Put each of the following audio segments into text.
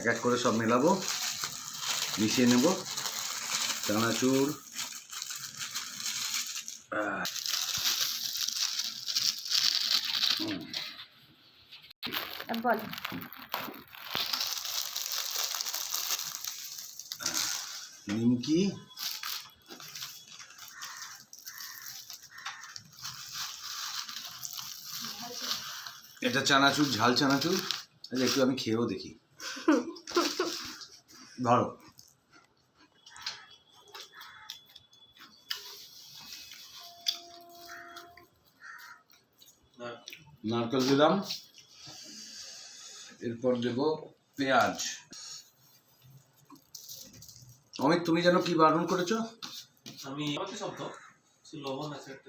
এক এক করে সব মেলাবো মিশিয়ে নেব। চানাচুর। নিমকি। এটা চানাচুর ঝাল চানাচুর। আচ্ছা একটু আমি খেয়েও দেখি। ধরো। নারকেল দিলাম। এরপর দেব পেঁয়াজ। অমিত তুমি যেন কি বারণ করেছ? আমি শব্দ। লবণ আছে একটা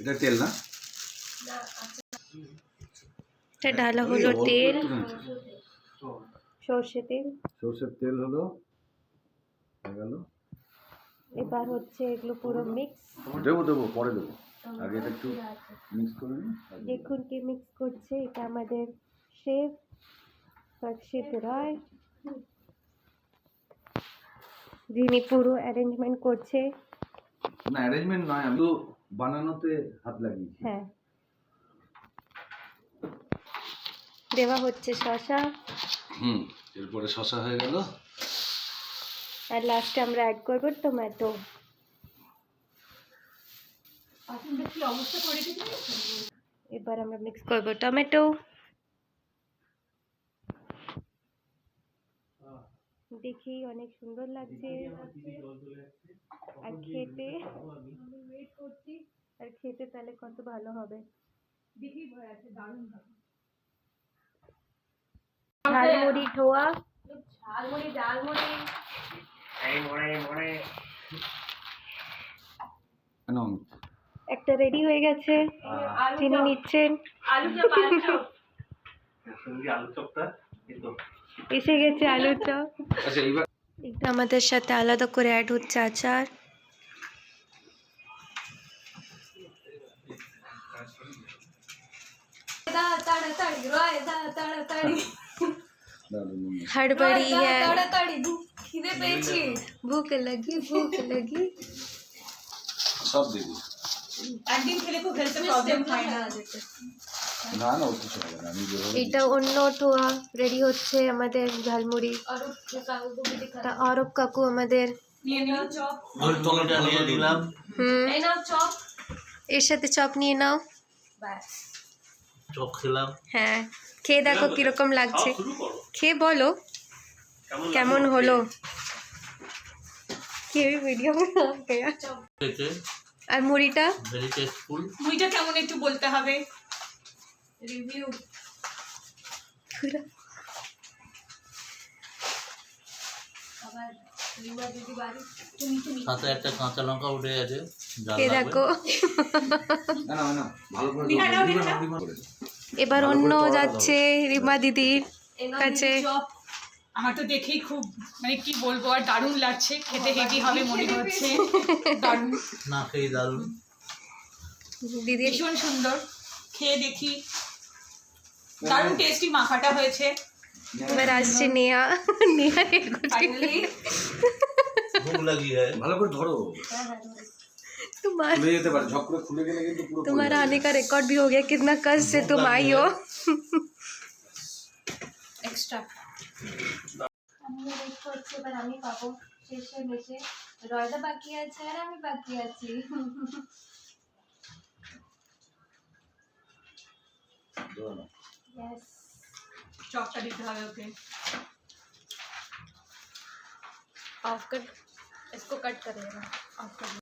এটা তেল না? এটা ডালা হলো তেল। সর্ষে তেল। সর্ষের তেল হলো গেল। এবার হচ্ছে এগুলো পুরো মিক্স দেবো দেবো পরে দেবো। আগে এটা একটু মিক্স করে নিই দেখুন কি মিক্স করছে? এটা আমাদের শেফ রক্ষিত রায়। যিনি পুরো অ্যারেঞ্জমেন্ট করছে। না অ্যারেঞ্জমেন্ট নয় আমি তো বানানোতে হাত লাগিয়েছি। হ্যাঁ। দেওয়া হচ্ছে শশা হুম এরপরে শশা হয়ে গেল। আর লাস্টে আমরা অ্যাড করব টমেটো এবার আমরা মিক্স করব টমেটো দেখি অনেক সুন্দর লাগছে। আর খেতে। আর খেতে তাহলে কত ভালো হবে। দেখি দারুণ হবে। ঝালমুড়ি ঠোয়া ঝালমুড়ি ঝালমুড়ি কেন অমিত? একটা রেডি হয়ে গেছে। চিনি নিচ্ছেন। আলু এসে গেছে আলুর চপ। আচ্ছা এটা আমাদের সাথে আলাদা করে অ্যাড হচ্ছে আচার। দাঁড়াও, নুন। हड़बड़ी है भूख लगी भूख लगी সব দিবি একদিন খেলে খুব হেলথে প্রবলেম হয় না না না ও কিছু হবে না আমি যেভাবে এটা অন্য টোয়া রেডি হচ্ছে আমাদের ঝালমুড়ি তা অরব কাকু আমাদের নিয়ে নিও চপ ওই টমেটো নিয়ে নিলাম হুম এই নাও চপ এর সাথে চপ নিয়ে নাও ব্যাস চপ খেলাম। হ্যাঁ খেয়ে দেখো কীরকম লাগছে। খেয়ে বলো। কেমন হলো? কেউ ভিডিও আর মুড়িটা? Very tasteful. মুইটা কেমন একটু বলতে হবে? রিভিউ সাথে একটা কাঁচা লঙ্কা উঠে গেছে। দেখো। এবার অন্য যাচ্ছে রিমা দিদির কাছে। আমার তো দেখেই খুব মানে কি বলব আর দারুণ লাগছে। খেতে হেভি হবে মনে হচ্ছে। দারুণ। না খেয়ে দারুণ। দিদির ভীষণ সুন্দর। খেয়ে দেখি। দারুণ টেস্টি মাখাটা হয়েছে। এবার আসছে নেহা নেহা এগোচ্ছে। ফাইনালি ভুক লাগি হ্যায় ভালো করে ধরো तुम्हारा খুলে যেতে পারে ঝক করে খুলে গেলে কিন্তু পুরো तुम्हारा आने का रिकॉर्ड भी हो गया कितना कष्ट से तुम आई हो এক্সট্রা আমি ওয়েট করছি এবার আমি পাবো শেষে মেশে রয়দা বাকি আছে আর আমি বাকি আছি ধরো না। यस চপটা দিতে হবে ওকে ऑफ कट इसको कट करेगा